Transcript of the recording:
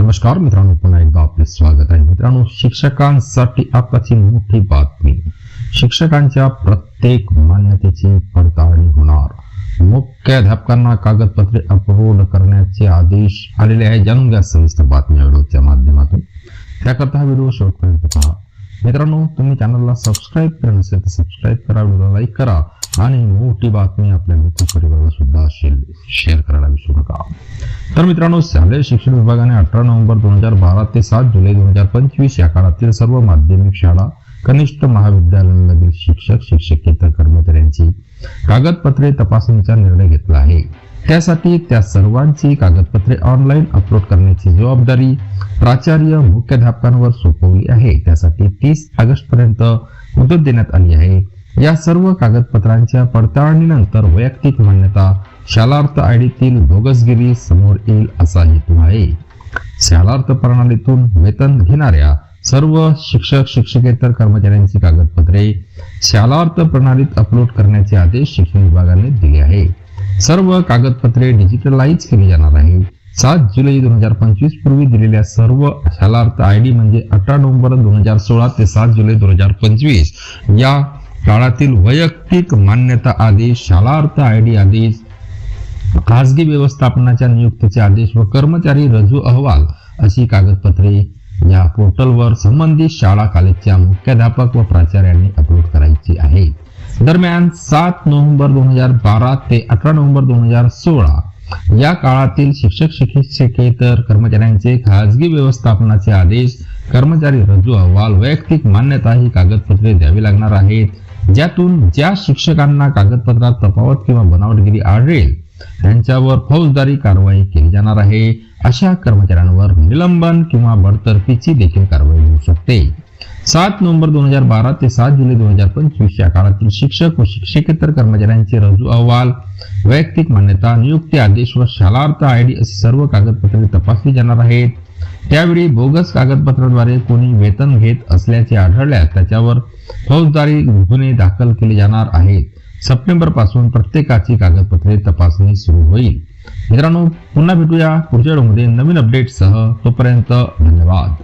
नमस्कार मित्रांनो पुन्हा एकदा आपले स्वागत आहे. मित्रांनो शिक्षकांसाठी आताची मोठी बातमी. शिक्षकांच्या प्रत्येक मान्यतेची पडताळणी होणार. मुख्याध्यापकांना कागदपत्रे अपलोड करण्याचे आदेश आलेले आहे जाणून घ्या सविस्तर बातम्या व्हिडिओच्या माध्यमातून. त्याकरता हा व्हिडिओ शेवटपर्यंत पहा. मित्रांनो तुम्ही चॅनलला सबस्क्राईब केलं नसेल तर सबस्क्राईब करा व्हिडिओला लाईक करा. आणि मोठी बातमी आपल्या मित्र परिवाराला सुद्धा शेअर करायला विसरू नका. तर मित्रांनो शालेय शिक्षण विभागाने अठरा नोव्हेंबर दोन हजार बारा ते सात जुलै दोन हजार पंचवीस या काळातील सर्व माध्यमिक शाळा कनिष्ठ महाविद्यालयांमधील शिक्षक शिक्षकेतर कर्मचाऱ्यांची कागदपत्रे तपासणीचा निर्णय घेतला आहे. त्यासाठी त्या सर्वांची कागदपत्रे ऑनलाईन अपलोड करण्याची जबाबदारी प्राचार्य मुख्याध्यापकांवर सोपवली आहे. त्यासाठी तीस ऑगस्ट पर्यंत मुदत देण्यात आली आहे. या सर्व कागदपत्रांच्या पडताळणीनंतर वैयक्तिक मान्यता शालार्थ आयडीतील बोगसगिरी समोर येईल असा हेतू आहे. शालार्थ प्रणालीतून वेतन घेणाऱ्या सर्व शिक्षक शिक्षकेतर कर्मचाऱ्यांची कागदपत्रे शालार्थ प्रणालीत अपलोड करण्याचे आदेश शिक्षण विभागाने दिले आहे. सर्व कागदपत्रे डिजिटलाइज केली जाणार आहे. सात जुलै दोन हजार पंचवीस पूर्वी दिलेल्या सर्व शालार्थ आय डी म्हणजे अठरा नोव्हेंबर दोन हजार सोळा ते सात जुलै दोन हजार पंचवीस या काळातील वैयक्तिक मान्यता आदेश शालार्थ आय डी आदेश खासगी व्यवस्थापनाच्या नियुक्तीचे आदेश व कर्मचारी रजू अहवाल अशी कागदपत्रे या पोर्टलवर संबंधित शाळा कॉलेजच्या मुख्याध्यापक व प्राचार्यांनी अपलोड करायची आहे दरम्यान सात नोव्हेंबर दोन हजार बारा ते अठरा नोव्हेंबर दोन हजार सोळा या काळातील शिक्षक शिक्षकेतर कर्मचाऱ्यांचे खासगी व्यवस्थापनाचे आदेश कर्मचारी रजू अहवाल वैयक्तिक मान्यता ही कागदपत्रे द्यावी लागणार आहेत. ज्यातून ज्या शिक्षकांना कागदपत्रात तफावत किंवा बनावटगिरी आढळेल त्यांच्यावर फौजदारी कारवाई केली जाणार आहे. अशा कर्मचाऱ्यांवर निलंबन किंवा बडतर्फीची देखील कारवाई होऊ शकते. सात नोव्हेंबर दोन हजार बारा ते सात जुलै दोन हजार पंचवीस या काळातील शिक्षक व शिक्षकेतर कर्मचाऱ्यांचे रजू अहवाल वैयक्तिक मान्यता नियुक्ती आदेश व शालार्थ आय डी अशी सर्व कागदपत्रे तपासली जाणार आहेत. त्यावेळी बोगस कागदपत्राद्वारे कोणी वेतन घेत असल्याचे आढळल्यास त्याच्यावर फौजदारी गुन्हे दाखल केले जाणार आहेत. सप्टेंबरपासून प्रत्येकाची कागदपत्रे तपासणी सुरू होईल. मित्रांनो पुन्हा भेटूया पुढच्या व्हिडिओमध्ये नवीन अपडेटसह तोपर्यंत धन्यवाद.